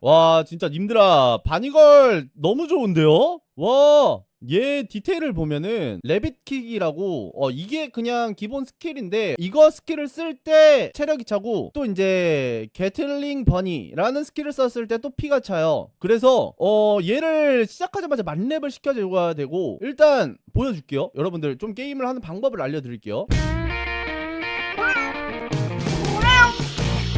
와 진짜 님들아 바니걸 너무 좋은데요? 와. 얘 디테일을 보면은 레빗킥이라고 어 이게 그냥 기본 스킬인데 이거 스킬을 쓸 때 체력이 차고 또 이제 게틀링 버니라는 스킬을 썼을 때 또 피가 차요 그래서 어 얘를 시작하자마자 만렙을 시켜줘야 되고 일단 보여줄게요 여러분들 좀 게임을 하는 방법을 알려드릴게요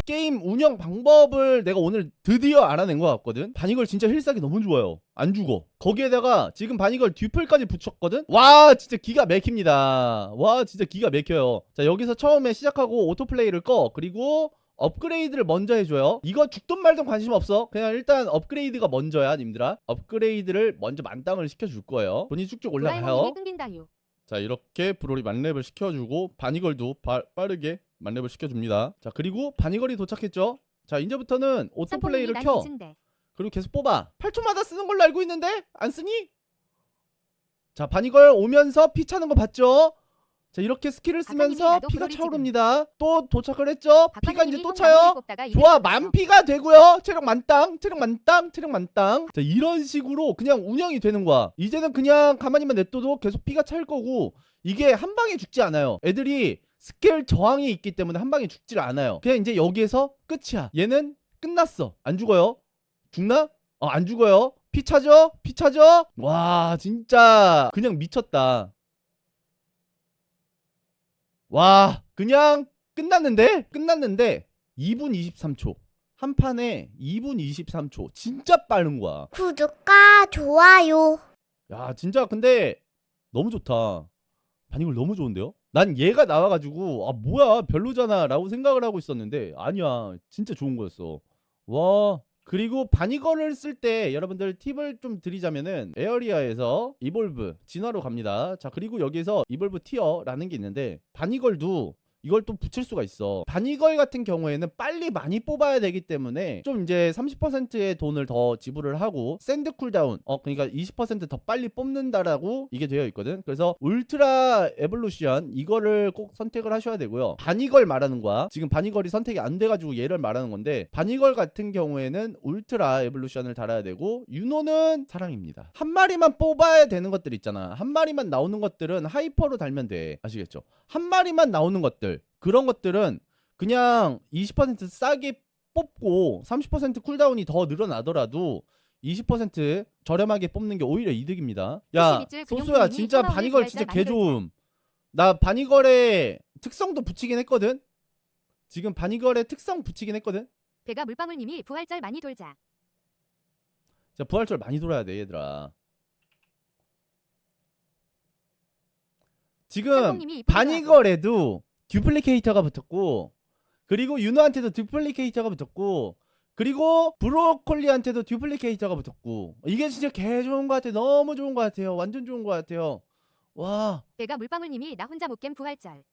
게임 운영 방법을 내가 오늘 드디어 알아낸 것 같거든. 바니걸 진짜 힐싸기 너무 좋아요. 안 죽어. 거기에다가 지금 바니걸 듀플까지 붙였거든. 와 진짜 기가 막힙니다. 와 진짜 기가 막혀요. 자 여기서 처음에 시작하고 오토플레이를 꺼. 그리고 업그레이드를 먼저 해줘요. 이거 죽든 말든 관심 없어. 그냥 일단 업그레이드가 먼저야, 님들아. 업그레이드를 먼저 만땅을 시켜줄 거예요. 돈이 쭉쭉 올라가요. 자 이렇게 브롤이 만렙을 시켜주고 바니걸도 바- 빠르게 만렙을 시켜줍니다 자 그리고 바니걸이 도착했죠 자 이제부터는 오토 플레이를 난 켜. 그리고 계속 뽑아 8초마다 쓰는 걸로 알고 있는데 안 쓰니? 자 바니걸 오면서 피 차는 거 봤죠? 자 이렇게 스킬을 쓰면서 피가 브롤이 차오릅니다. 또 도착을 했죠? 피가 이제 또형 차요? 좋아. 만피가 되고요. 체력 만땅 체력 만땅 체력 만땅. 자 이런 식으로 그냥 운영이 되는 거야. 이제는 그냥 가만히만 냅둬도 계속 피가 찰 거고 이게 한 방에 죽지 않아요. 애들이 스킬 저항이 있기 때문에 한 방에 죽질 않아요. 그냥 이제 여기에서 끝이야. 얘는 끝났어. 안 죽어요? 죽나? 어 안 죽어요. 피 차죠? 피 차죠? 와 진짜 그냥 미쳤다 와 그냥 끝났는데? 끝났는데 2분 23초. 한 판에 2분 23초. 진짜 빠른 거야. 구독과 좋아요. 야 진짜 근데 너무 좋다. 바니걸 너무 좋은데요? 난 얘가 나와가지고 아 뭐야 별로잖아 라고 생각을 하고 있었는데 아니야. 진짜 좋은 거였어. 와 그리고 바니걸을 쓸 때 여러분들 팁을 좀 드리자면은 에어리아에서 이볼브 진화로 갑니다. 자 그리고 여기에서 이볼브 티어라는 게 있는데 바니걸도 이걸 또 붙일 수가 있어. 바니걸 같은 경우에는 빨리 많이 뽑아야 되기 때문에 좀 이제 30%의 돈을 더 지불을 하고 샌드 쿨다운 어 그러니까 20%더 빨리 뽑는다라고 이게 되어 있거든. 그래서 울트라 에볼루션 이거를 꼭 선택을 하셔야 되고요. 바니걸 말하는 거야. 지금 바니걸이 선택이 안 돼가지고 얘를 말하는 건데 바니걸 같은 경우에는 울트라 에볼루션을 달아야 되고 유노는 사랑입니다. 한 마리만 뽑아야 되는 것들 있잖아. 한 마리만 나오는 것들은 하이퍼로 달면 돼. 아시겠죠? 한 마리만 나오는 것들 그런 것들은 그냥 20% 싸게 뽑고 30% 쿨다운이 더 늘어나더라도 20% 저렴하게 뽑는 게 오히려 이득입니다. 야, 22줄 소수야 진짜 바니걸 진짜 개 좋음. 나 바니걸의 특성도 붙이긴 했거든. 지금 바니걸의 특성 붙이긴 했거든. 배가 물방울님이 부활절 많이 돌자. 자, 부활절 많이 돌아야 돼, 얘들아. 지금 바니걸에도 듀플리케이터가 붙었고 그리고 윤호한테도 듀플리케이터가 붙었고 그리고 브로콜리한테도 듀플리케이터가 붙었고. 이게 진짜 개 좋은 것 같아 너무 좋은 것 같아요. 완전 좋은 것 같아요. 와. 배가 물방울님이 나 혼자 못겜 부활절.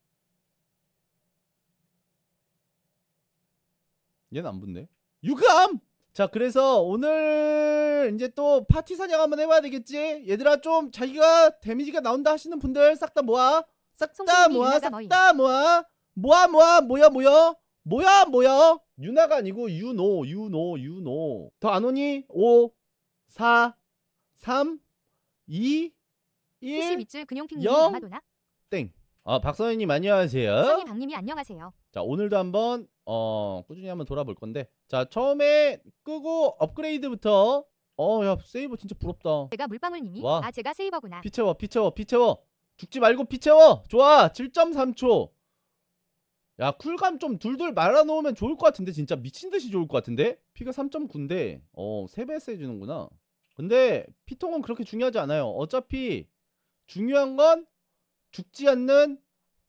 얘는 안 붙네. 유감! 자 그래서 오늘 이제 또 파티 사냥 한번 해봐야 되겠지? 얘들아 좀 자기가 데미지가 나온다 하시는 분들 싹 다 모아 싹 다 모아 싹? 다 모아 모아 모아 모여 모여 모여 모여 유나가 아니고 유노 유노 유노 더 안 오니 5 4 3 2 1 72줄 근용핑님이 영. 마도나. 땡. 아 박선희님 안녕하세요. 성희 박님이 안녕하세요. 자 오늘도 한번 어 꾸준히 한번 돌아볼 건데 자 처음에 끄고 업그레이드부터 어야 세이버 진짜 부럽다. 배가 물방울님이 와. 아 제가 세이버구나. 피 채워 피 채워 피 채워 죽지 말고 피 채워. 좋아. 7.3초. 야 쿨감 좀 둘둘 말아놓으면 좋을 것 같은데 진짜 미친듯이 좋을 것 같은데? 피가 3.9인데. 어 3배 세주는구나. 근데 피통은 그렇게 중요하지 않아요. 어차피 중요한 건 죽지 않는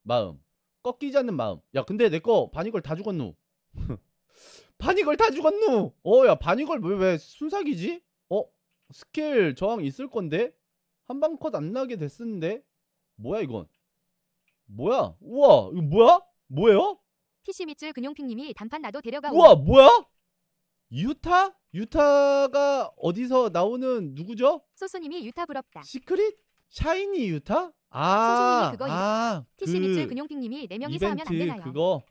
마음 꺾이지 않는 마음. 야 근데 내거 바니걸 다 죽었누 바니걸 다 죽었누 어야 바니걸 왜, 왜 순삭이지? 어 스킬 저항 있을 건데? 한방 컷 안 나게 됐었는데 뭐야 이건 뭐야 우와 이거 뭐야 뭐예요 PC 밑줄 근용핑님이 단판 나도 데려가. 우와 뭐야 유타 유타가 어디서 나오는 누구죠 소소님이 유타 부럽다. 시크릿 샤이니 유타 선생님이 그거 아아 PC 밑줄 근용핑님이 네 명이서 하면 안 이벤트 되나요? 그거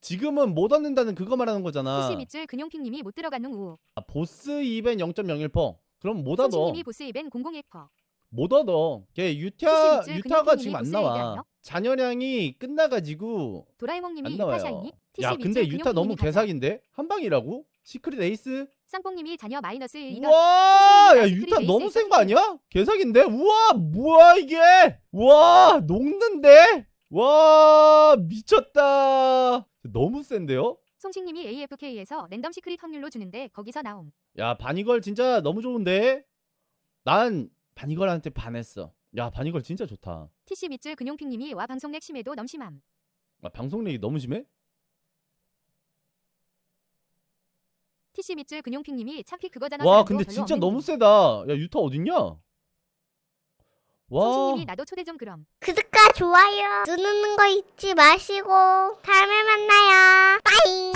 지금은 못 얻는다는 그거 말하는 거잖아. 푸시 밑줄 근용핑님이 못 들어가는 우. 아, 보스 이벤 0.01%. 그럼 못 얻어. 손신님이 보스 이벤 001퍼. 못 얻어. 걔 유타 유타가 지금 안 나와. 얘기하며? 잔여량이 끝나가지고 도라에몽님이 안 유타 나와요. 샤이니. 티시 야 근데 유타 너무. 개사기인데 한 방이라고? 시크릿 에이스? 쌍뽕님이 자녀 마이너스 1. 우와 야 시크릿 유타 에이스 너무 센 거 아니야? 개사기인데? 우와 뭐야 이게? 와 녹는데? 와 미쳤다. 너무 센데요? 송식님이 AFK에서 랜덤 시크릿 확률로 주는데 거기서 나옴. 야 바니걸 진짜 너무 좋은데? 난 바니걸한테 반했어. 야 바니걸 진짜 좋다. 티시 밑줄 근용핑님이 와 방송 렉 심해도 넘 심함. 아, 방송력이 너무 심해? 티시 밑줄 근용핑님이 참피 그거 잖아. 와 사람도 근데 진짜 너무 둥. 세다. 야 유타 어딨냐? 와 송식님이 나도 초대 좀 그럼. 구독과 좋아요 누르는 거 잊지 마시고 다음에 만나요. 빠이.